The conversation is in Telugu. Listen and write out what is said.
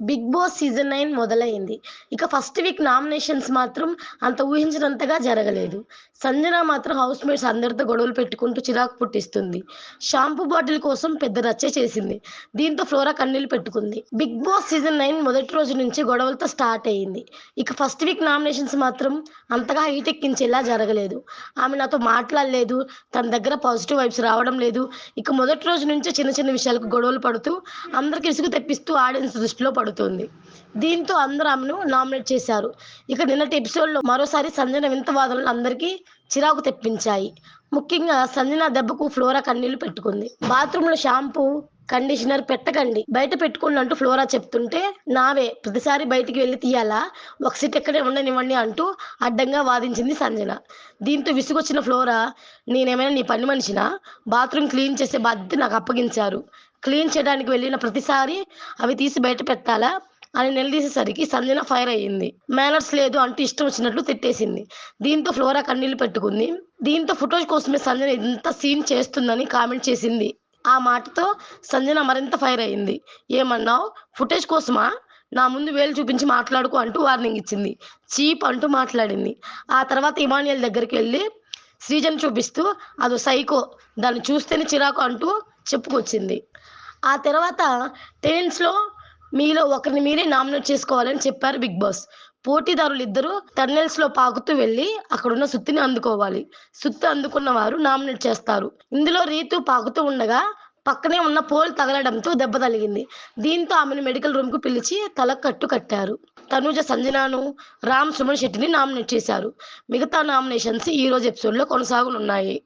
బిగ్ బాస్ సీజన్ నైన్ మొదలైంది. ఇక ఫస్ట్ వీక్ నామినేషన్స్ మాత్రం అంత ఊహించినంతగా జరగలేదు. సంజన మాత్రం హౌస్ మేట్స్ అందరితో గొడవలు పెట్టుకుంటూ చిరాకు పుట్టిస్తుంది. షాంపూ బాటిల్ కోసం పెద్ద రచ్చ చేసింది. దీంతో ఫ్లోరా కన్నీళ్ళు పెట్టుకుంది. బిగ్ బాస్ సీజన్ నైన్ మొదటి రోజు నుంచి గొడవలతో స్టార్ట్ అయ్యింది ఇక ఫస్ట్ వీక్ నామినేషన్స్ మాత్రం అంతగా హైట్ ఎక్కించేలా జరగలేదు. ఆమె నాతో మాట్లాడలేదు. తన దగ్గర పాజిటివ్ వైబ్స్ రావడం లేదు. ఇక మొదటి రోజు నుంచే చిన్న చిన్న విషయాలకు గొడవలు పడుతూ అందరికి విసుగు తెప్పిస్తూ ఆడియన్స్ దృష్టిలో పడుతుంది దీంతో అందరూ ఆమెను నామినేట్ చేశారు. ఇక నిన్నటి ఎపిసోడ్లో మరోసారి సంజన వింత వాదనలు అందరికీ చిరాకు తెప్పించాయి. ముఖ్యంగా సంజన దెబ్బకు ఫ్లోరా కన్నీళ్ళు పెట్టుకుంది. బాత్రూంలో షాంపూ కండిషనర్ పెట్టకండి. బయట పెట్టుకోండి అంటూ ఫ్లోరా చెప్తుంటే నావే ప్రతిసారి బయటికి వెళ్ళి తీయాలా? ఒక సీట్ ఎక్కడే ఉండనివ్వండి అంటూ అడ్డంగా వాదించింది సంజన. దీంతో విసుగొచ్చిన ఫ్లోరా నేనేమైనా నీ పని మనిషినా? బాత్రూమ్ క్లీన్ చేసే బాధ్యత నాకు అప్పగించారు. క్లీన్ చేయడానికి వెళ్ళిన ప్రతిసారి అవి తీసి బయట పెట్టాలా అని నిలదీసేసరికి సంజన ఫైర్ అయ్యింది. మేనర్స్ లేదు అంటూ ఇష్టం వచ్చినట్లు తిట్టేసింది. దీంతో ఫ్లోరా కన్నీళ్ళు పెట్టుకుంది. దీంతో ఫొటోస్ కోసమే సంజన ఇంత సీన్ చేస్తుందని కామెంట్ చేసింది. ఆ మాటతో సంజన మరింత ఫైర్ అయింది ఏమన్నావు? ఫుటేజ్ కోసమా? నా ముందు వేలు చూపించి మాట్లాడుకో అంటూ వార్నింగ్ ఇచ్చింది. చీప్ అంటూ మాట్లాడింది. ఆ తర్వాత ఇమానియల్ దగ్గరికి వెళ్ళి శ్రీజన్ చూపిస్తూ అదో సైకో దాన్ని చూస్తేనే చిరాకు అంటూ చెప్పుకొచ్చింది. ఆ తర్వాత టెన్స్లో మీలో ఒకరిని మీరే నామినేట్ చేసుకోవాలని చెప్పారు బిగ్ బాస్. పోటీదారులు ఇద్దరు టన్నెల్స్లో పాకుతూ వెళ్ళి అక్కడున్న సుత్తిని అందుకోవాలి. సుత్తి అందుకున్న వారు నామినేట్ చేస్తారు. ఇందులో రీతు పాకుతూ ఉండగా పక్కనే ఉన్న పోల్ తగలడంతో దెబ్బ తగిలింది. దీంతో ఆమెను మెడికల్ రూమ్కు పిలిచి తల కట్టు కట్టారు. తనూజ సంజనాను రామ్ సుమన్ శెట్టిని నామినేట్ చేశారు. మిగతా నామినేషన్స్ ఈ రోజు ఎపిసోడ్లో కొనసాగనున్నాయి.